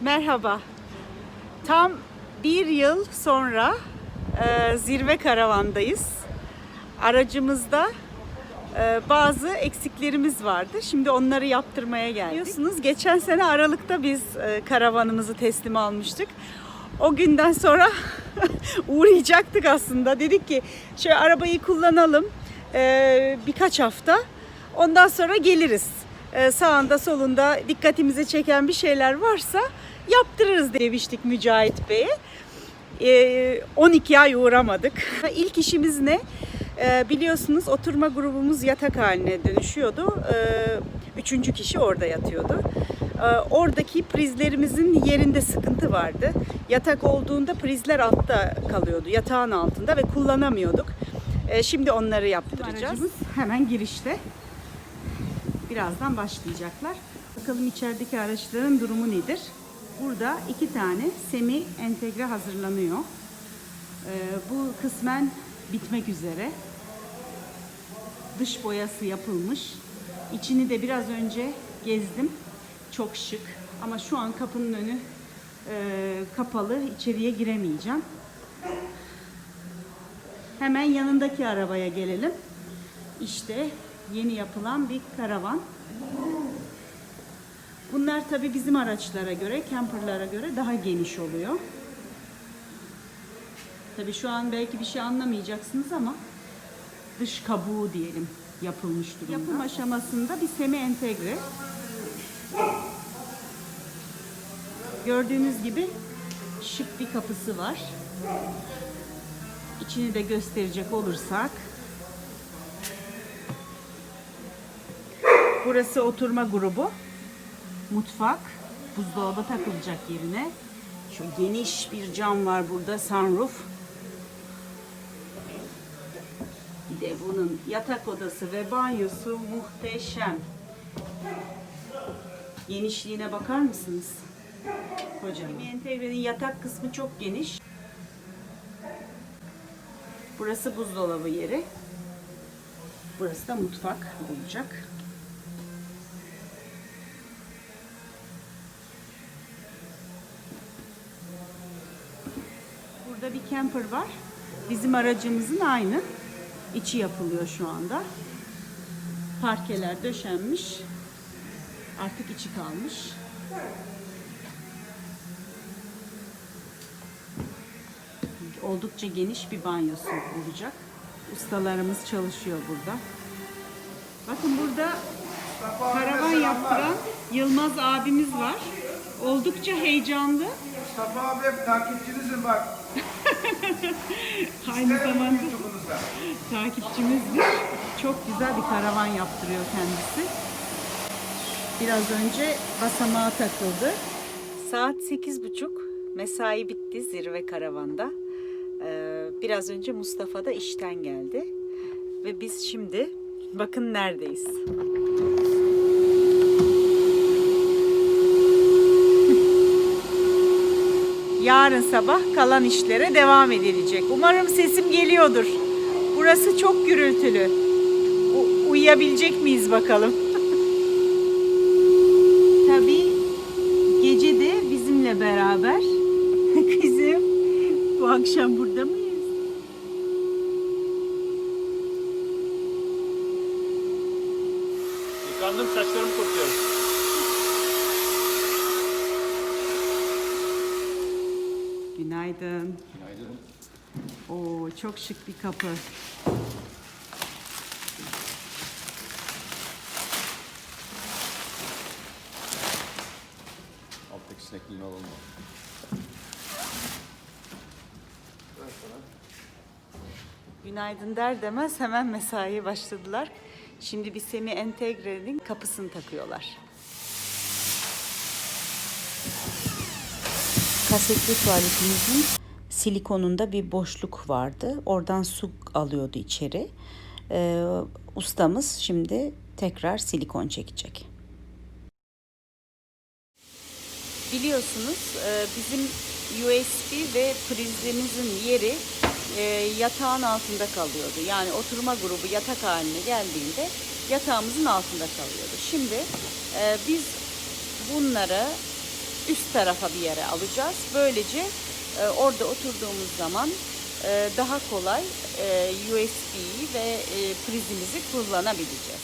Merhaba. Tam bir yıl sonra e, zirve karavandayız. Aracımızda e, bazı eksiklerimiz vardı. Şimdi onları yaptırmaya geldik. Biliyorsunuz geçen sene Aralık'ta biz e, karavanımızı teslim almıştık. O günden sonra uğrayacaktık aslında. Dedik ki şöyle arabayı kullanalım e, birkaç hafta. Ondan sonra geliriz. E, sağında solunda dikkatimizi çeken bir şeyler varsa yaptırırız demiştik Mücahit Bey'e. E, 12 ay uğramadık. İlk işimiz ne? E, biliyorsunuz oturma grubumuz yatak haline dönüşüyordu. Üçüncü kişi orada yatıyordu. Oradaki prizlerimizin yerinde sıkıntı vardı. Yatak olduğunda prizler altta kalıyordu, yatağın altında ve kullanamıyorduk. Şimdi onları yaptıracağız. Aracımız hemen girişte. Birazdan başlayacaklar. Bakalım içerideki araçların durumu nedir? Burada iki tane semi entegre hazırlanıyor. Ee, bu kısmen bitmek üzere. Dış boyası yapılmış. İçini de biraz önce gezdim. Çok şık. Ama şu an kapının önü e, kapalı. İçeriye giremeyeceğim. Hemen yanındaki arabaya gelelim. İşte yapılan bir karavan. Bunlar tabi bizim araçlara göre, camperlara göre daha geniş oluyor. Tabi şu an belki bir şey anlamayacaksınız ama dış kabuğu diyelim yapılmış durumda. Yapım aşamasında bir semi entegre. Gördüğünüz gibi şık bir kapısı var. İçini de gösterecek olursak Burası oturma grubu. Mutfak. Buzdolabı takılacak yerine. Şu geniş bir cam var burada. Sunroof. Bir de bunun yatak odası ve banyosu muhteşem. Genişliğine bakar mısınız? Hocam. Entegrenin yatak kısmı çok geniş. Burası buzdolabı yeri. Burası da mutfak olacak. Burada bir camper var. Bizim aracımızın aynı. İçi yapılıyor şu anda. Parkeler döşenmiş. Artık içi kalmış. Oldukça geniş bir banyosu olacak. Ustalarımız çalışıyor burada. Bakın burada karavan yaptıran Yılmaz abimiz var. Oldukça heyecanlı. Mustafa abi takipçinizim bak. Aynı zamanda takipçimizdir. Çok güzel bir karavan yaptırıyor kendisi. Biraz önce basamağa takıldı. Saat sekiz buçuk. Mesai bitti zirve karavanda. Ee, biraz önce Mustafa da işten geldi. Ve biz şimdi bakın neredeyiz. Yarın sabah kalan işlere devam edilecek. Umarım sesim geliyordur. Burası çok gürültülü. U- uyuyabilecek miyiz bakalım. Tabii gece de bizimle beraber. Kızım bu akşam burada mıyız? Yıkandım saçlarımı kurtuyorum. Günaydın. Günaydın. Oo çok şık bir kapı. Alttaki sinekliğini alalım. Günaydın der demez hemen mesaiye başladılar. Şimdi bir semi entegrenin kapısını takıyorlar. Kasetli tuvaletimizin silikonunda bir boşluk vardı. Oradan su alıyordu içeri. Ee, ustamız şimdi tekrar silikon çekecek. Biliyorsunuz e, bizim USB ve prizimizin yeri e, yatağın altında kalıyordu. Yani oturma grubu yatak haline geldiğinde yatağımızın altında kalıyordu. Şimdi e, biz bunlara üst tarafa bir yere alacağız. Böylece e, orada oturduğumuz zaman e, daha kolay e, USB ve e, prizimizi kullanabileceğiz.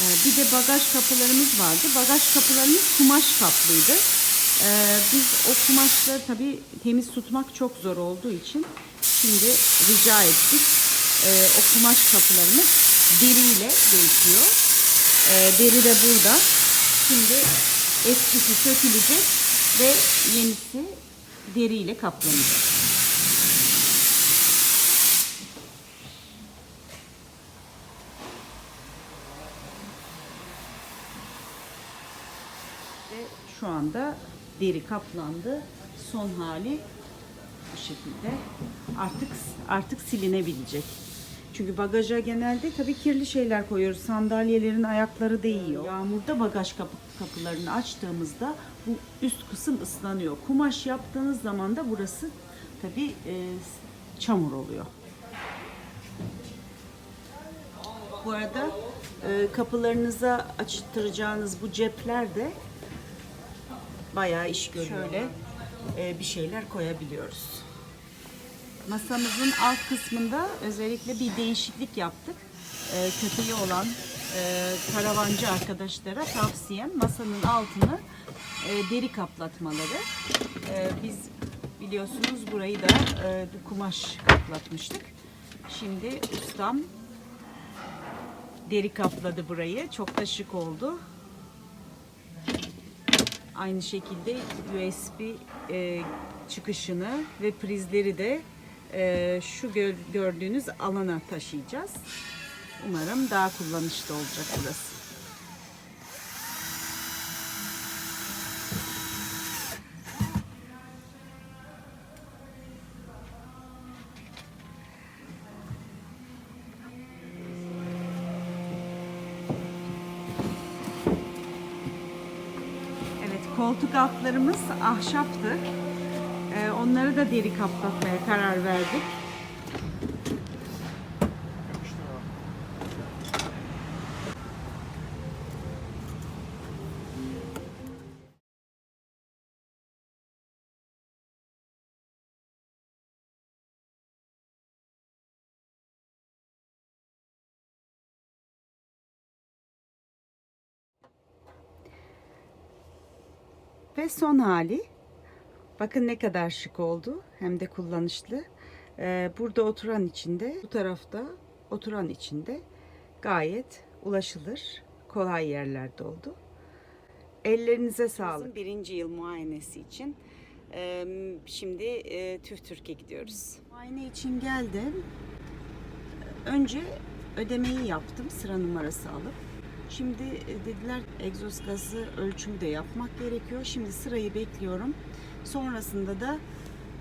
Ee, Bir de bagaj kapılarımız vardı. Bagaj kapılarımız kumaş kaplıydı. Ee, Biz o kumaşları tabii temiz tutmak çok zor olduğu için şimdi rica ettik. Ee, O kumaş kapılarımız deriyle gerekiyor. Ee, Deri de burada. Şimdi eskisi sökülecek ve yenisi deriyle kaplanacak. Ve şu anda deri kaplandı. Son hali bu şekilde. Artık artık silinebilecek. Çünkü bagaja genelde tabii kirli şeyler koyuyoruz. Sandalyelerin ayakları değiyor. Yağmurda bagaj kapı, kapılarını açtığımızda bu üst kısım ıslanıyor. Kumaş yaptığınız zaman da burası tabii e, çamur oluyor. Bu arada e, kapılarınıza açtıracağınız bu cepler de bayağı iş görüyor. Şöyle e, bir şeyler koyabiliyoruz. Masamızın alt kısmında özellikle bir değişiklik yaptık. E, köpeği olan e, karavancı arkadaşlara tavsiyem masanın altını e, deri kaplatmaları. E, biz biliyorsunuz burayı da e, kumaş kaplatmıştık. Şimdi ustam deri kapladı burayı. Çok da şık oldu. Aynı şekilde USB e, çıkışını ve prizleri de e, şu gö- gördüğünüz alana taşıyacağız. Umarım daha kullanışlı olacak burası. Koltuk altlarımız ahşaptı. Onları da deri kaplatmaya karar verdik. Ve son hali. Bakın ne kadar şık oldu. Hem de kullanışlı. Ee, burada oturan içinde, bu tarafta oturan içinde gayet ulaşılır. Kolay yerlerde oldu. Ellerinize sağlık. Birinci yıl muayenesi için. Şimdi e, TÜV TÜRK'e gidiyoruz. Muayene için geldim. Önce ödemeyi yaptım sıra numarası alıp. Şimdi dediler egzoz gazı ölçümü de yapmak gerekiyor. Şimdi sırayı bekliyorum. Sonrasında da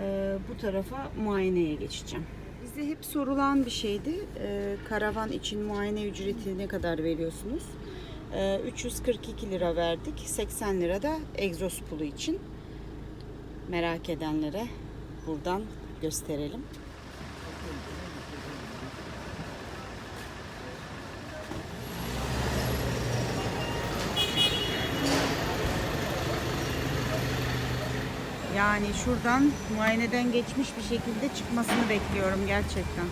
e, bu tarafa muayeneye geçeceğim. Bize hep sorulan bir şeydi. E, karavan için muayene ücreti ne kadar veriyorsunuz? E, 342 lira verdik. 80 lira da egzoz pulu için. Merak edenlere buradan gösterelim. Yani şuradan muayeneden geçmiş bir şekilde çıkmasını bekliyorum gerçekten.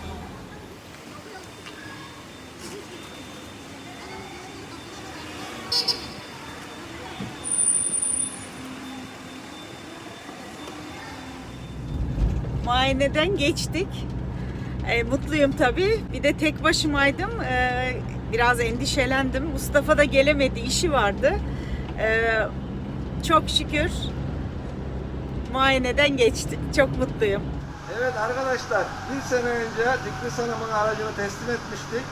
Muayeneden geçtik. E, mutluyum tabii. Bir de tek başımaydım. E, biraz endişelendim. Mustafa da gelemedi, işi vardı. E, çok şükür muayeneden geçtik. Çok mutluyum. Evet arkadaşlar bir sene önce Diklis Hanım'ın aracını teslim etmiştik.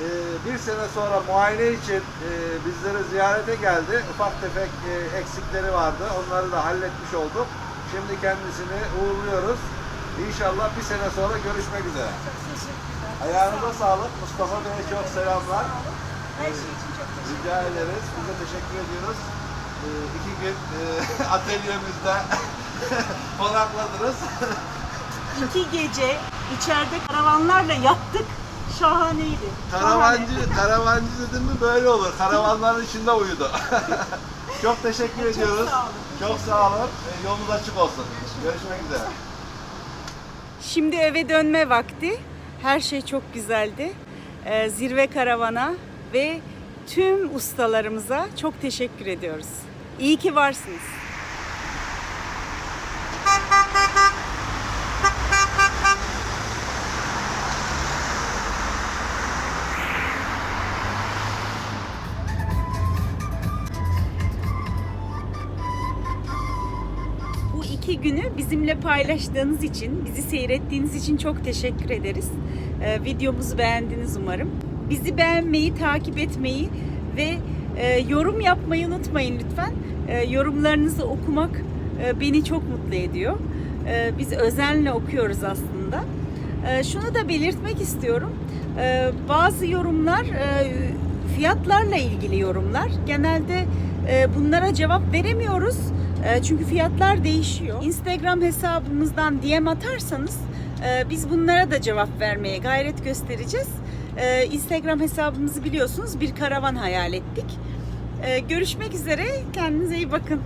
Ee, bir sene sonra muayene için e, bizleri ziyarete geldi. Ufak tefek e, eksikleri vardı. Onları da halletmiş olduk. Şimdi kendisini uğurluyoruz. İnşallah bir sene sonra görüşmek üzere. Ayağınıza sağlık. Mustafa Bey'e çok selamlar. Her şey için çok teşekkür Rica ederiz. Biz de teşekkür ediyoruz. Ee, iki gün e, atölyemizde konakladınız. İki gece içeride karavanlarla yattık. şahaneydi. Karavancı, karavancı dedim mi böyle olur. Karavanların içinde uyudu. Çok teşekkür ediyoruz. sağ olun. Çok sağ olun. Ee, Yolunuz açık olsun. Görüşmek üzere. Şimdi eve dönme vakti. Her şey çok güzeldi. Ee, zirve karavana ve tüm ustalarımıza çok teşekkür ediyoruz. İyi ki varsınız. Bizimle paylaştığınız için, bizi seyrettiğiniz için çok teşekkür ederiz. Ee, videomuzu beğendiniz umarım. Bizi beğenmeyi, takip etmeyi ve e, yorum yapmayı unutmayın lütfen. E, yorumlarınızı okumak e, beni çok mutlu ediyor. E, biz özenle okuyoruz aslında. E, şunu da belirtmek istiyorum. E, bazı yorumlar e, fiyatlarla ilgili yorumlar. Genelde e, bunlara cevap veremiyoruz. E, Çünkü fiyatlar değişiyor. Instagram hesabımızdan DM atarsanız e, biz bunlara da cevap vermeye gayret göstereceğiz. E, Instagram hesabımızı biliyorsunuz bir karavan hayal ettik. E, Görüşmek üzere. Kendinize iyi bakın.